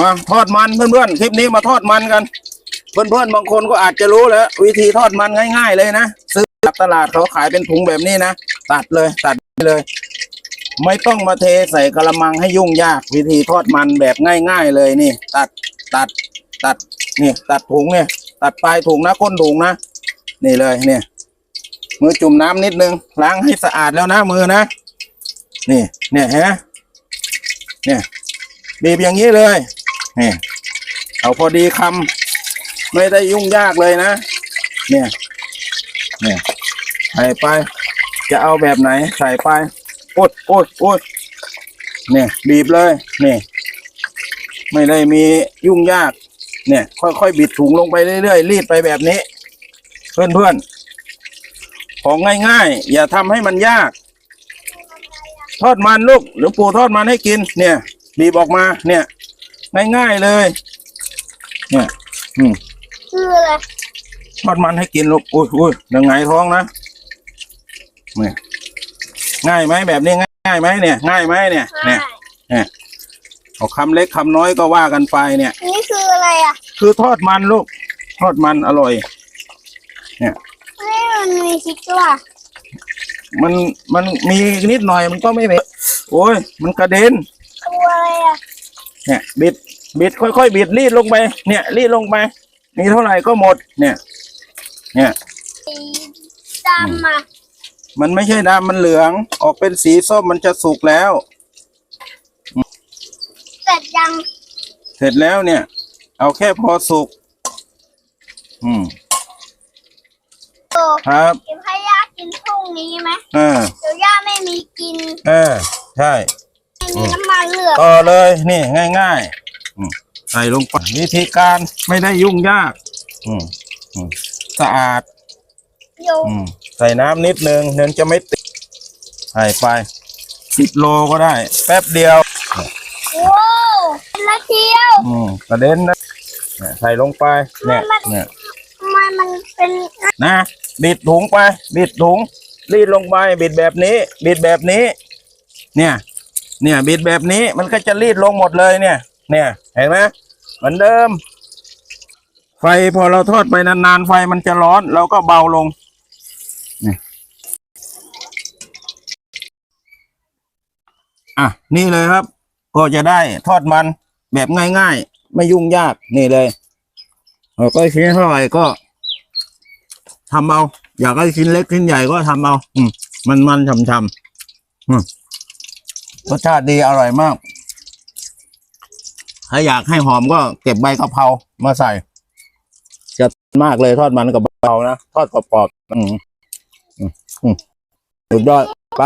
มาทอดมันเพื่อนๆคลิปนี้มาทอดมันกัน เพื่อนๆบางคนก็อาจจะรู้แล้ว วิธีทอดมันง่าย ๆ เลยนะซื้อจากตลาดเขาขายเป็นถุงแบบนี้นะตัดเลยตัดเลย ไม่ต้องมาเทใส่กระมังให้ยุ่งยาก วิธีทอดมันแบบง่าย ๆ เลยนี่ ตัดตัดตัดนี่ ตัดถุงเนี่ย ตัดปลายถุงนะก้นถุงนะนี่เลยเนี่ยมือจุ่มน้ำนิดนึงล้างให้สะอาดแล้วนะมือนะนี่เนี่ยเห็นไหมเนี่ยบีบอย่างนี้เลย นี่เอาพอดีคำไม่ได้ยุ่งยากเลยนะ เนี่ย เนี่ยใส่ไป จะเอาแบบไหนใส่ไปอ๊ยโอ๊ยโอ๊ยเนี่ยบีบเลยเนี่ยไม่ได้มียุ่งยาก เนี่ย ค่อยๆบิดถุงลงไปเรื่อยๆรีดไปแบบนี้ เพื่อนๆ ของง่ายๆ อย่าทำให้มันยาก ทอดมันลูกหรือปูทอดมันให้กิน เนี่ยบีบออกมาเนี่ย ง่ายๆเลย เนี่ย อืมคืออะไรทอดมันให้กินลูกอุ้ยอุ้ยยังไงท้องนะเนี่ยง่ายไหมแบบนี้ง่ายไหมเนี่ย ง่ายไหมเนี่ย เนี่ยเนี่ยเอาคำเล็กคำน้อยก็ว่ากันไปเนี่ย นี่คืออะไรอะ คือทอดมันลูก ทอดมันอร่อยนี่มันมีชิกตัวมันมันมีนิดหน่อยมันก็ไม่เผ็ดโอ้ย มันกระเด็นตัวอะไรอะ เนี่ยบิด บิดค่อยๆบิดรีดลงไป เนี่ย รีดลงไปมีเท่าไหร่ก็หมด เนี่ย เนี่ยสีดำอะมันไม่ใช่ดำมันเหลือง ออกเป็นสีส้มมันจะสุกแล้ว เสร็จยัง เสร็จแล้วเนี่ย เอาแค่พอสุก อืมโตครับเดี๋ยวให้ย่ากินพรุ่งนี้ไหมอ่าเดี๋ยวย่าไม่มีกิน เออ ใช่ไม่มีน้ำมันเหลืองต่อเลย นี่ง่ายๆอืม ใส่ลงไปวิธีการไม่ได้ยุ่งยากอืมอืมสะอาดอยู่อืมใส่น้ำนิดนึงเดี๋ยวจะไม่ติดใส่ไปสิบโลก็ได้ แป๊บเดียวว้าวเป็นละเที่ยวอืมกระเด็นนะเนี่ยใส่ลงไปเนี่ยเนี่ยทำไมมันเป็นนะบิดถุงไป บิดถุงรีดลงไปบิดแบบนี้ บิดแบบนี้ เนี่ย เนี่ย บิดแบบนี้มันก็จะรีดลงหมดเลยเนี่ย เนี่ย เห็นไหมเหมือนเดิม ไฟพอเราทอดไปนานๆ ไฟมันจะร้อน เราก็เบาลงนี่อะ นี่เลยครับ ก็จะได้ทอดมันแบบง่ายๆ ไม่ยุ่งยาก นี่เลยเราก็ชิ้นเท่าไหร่ก็ทำเอา อยากให้ชิ้นเล็กชิ้นใหญ่ก็ทำเอา อืมมันมันฉ่ำๆรสชาติดีอร่อยมาก ถ้าอยากให้หอมก็เก็บใบกะเพรามาใส่จะมากเลยทอดมันกับกะเพรานะ ทอดกรอบๆอืมอืมสุดยอดไป